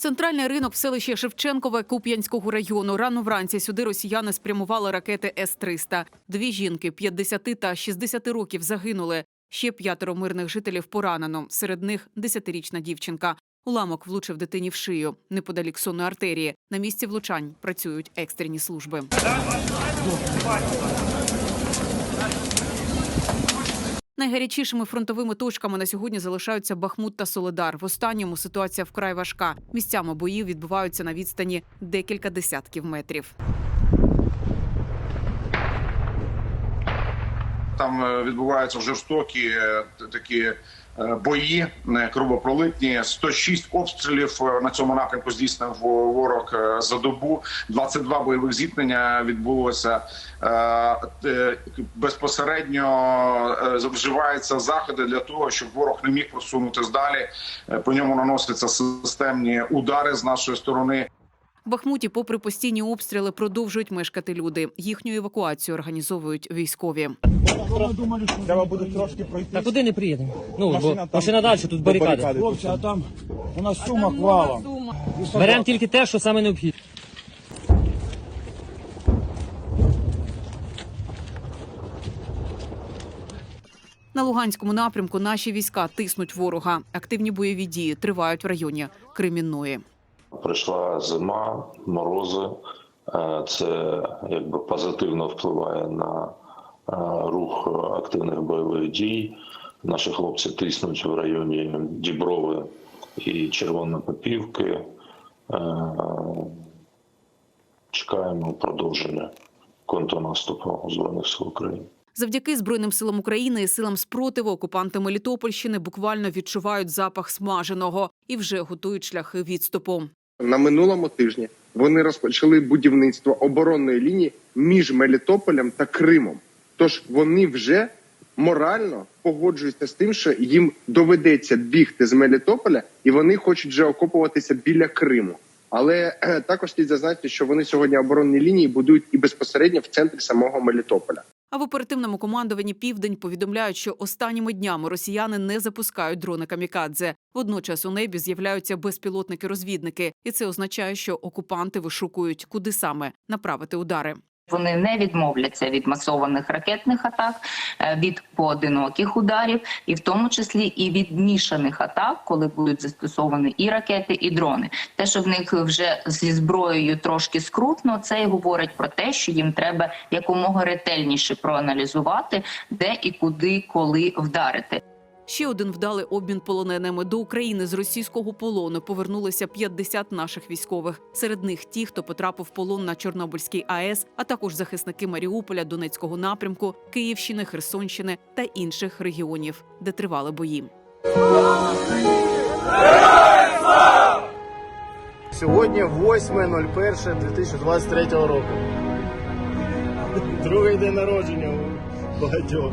Центральний ринок в селищі Шевченкове Куп'янського району. Рано вранці сюди росіяни спрямували ракети С-300. Дві жінки 50 та 60 років загинули. Ще п'ятеро мирних жителів поранено. Серед них десятирічна дівчинка. Уламок влучив дитині в шию неподалік сонної артерії. На місці влучань працюють екстрені служби. Найгарячішими фронтовими точками на сьогодні залишаються Бахмут та Соледар. В останньому ситуація вкрай важка. Місцями боїв відбуваються на відстані декілька десятків метрів. Там е, відбуваються жорстокі е, такі е, бої, кровопролитні. 106 обстрілів на цьому напрямку здійснив ворог за добу. 22 бойових зіткнення відбулося безпосередньо. Вживаються заходи для того, щоб ворог не міг просунутися далі. По ньому наносяться системні удари з нашої сторони. В Бахмуті, попри постійні обстріли, продовжують мешкати люди. Їхню евакуацію організовують військові. Треба буде трошки пройти. Та туди не приїдемо. Ну, Машина бо там машина далі, тут барикади. Хлопці, а там у нас. І собак. Беремо тільки те, що саме необхідне. На Луганському напрямку наші війська тиснуть ворога. Активні бойові дії тривають в районі Кремінної. Прийшла зима, морози. Е, Це якби позитивно впливає на е, рух активних бойових дій. Наші хлопці тиснуть в районі Діброви і Червонопопівки. Е, Чекаємо продовження контрнаступу Збройних сил України. Завдяки Збройним силам України і силам спротиву окупанти Мелітопольщини буквально відчувають запах смаженого і вже готують шляхи відступу. На минулому тижні вони розпочали будівництво оборонної лінії між Мелітополем та Кримом. Тож вони вже морально погоджуються з тим, що їм доведеться бігти з Мелітополя, і вони хочуть вже окопуватися біля Криму. Але е, також слід зазначити, що вони сьогодні оборонні лінії будують і безпосередньо в центрі самого Мелітополя. А в оперативному командуванні Південь повідомляють, що останніми днями росіяни не запускають дрони камікадзе. Водночас у небі з'являються безпілотники-розвідники, і це означає, що окупанти вишукують, куди саме направити удари. Вони не відмовляться від масованих ракетних атак, е, від поодиноких ударів, і в тому числі і від мішаних атак, коли будуть застосовані і ракети, і дрони. Те, що в них вже зі зброєю трошки скрутно, це і говорить про те, що їм треба якомога ретельніше проаналізувати, де і куди, коли вдарити. Ще один вдалий обмін полоненими до України з російського полону повернулися 50 наших військових. Серед них ті, хто потрапив в полон на Чорнобильській АЕС, а також захисники Маріуполя, Донецького напрямку, Київщини, Херсонщини та інших регіонів, де тривали бої. Сьогодні 8.01.2023 року. Другий день народження у багатьох.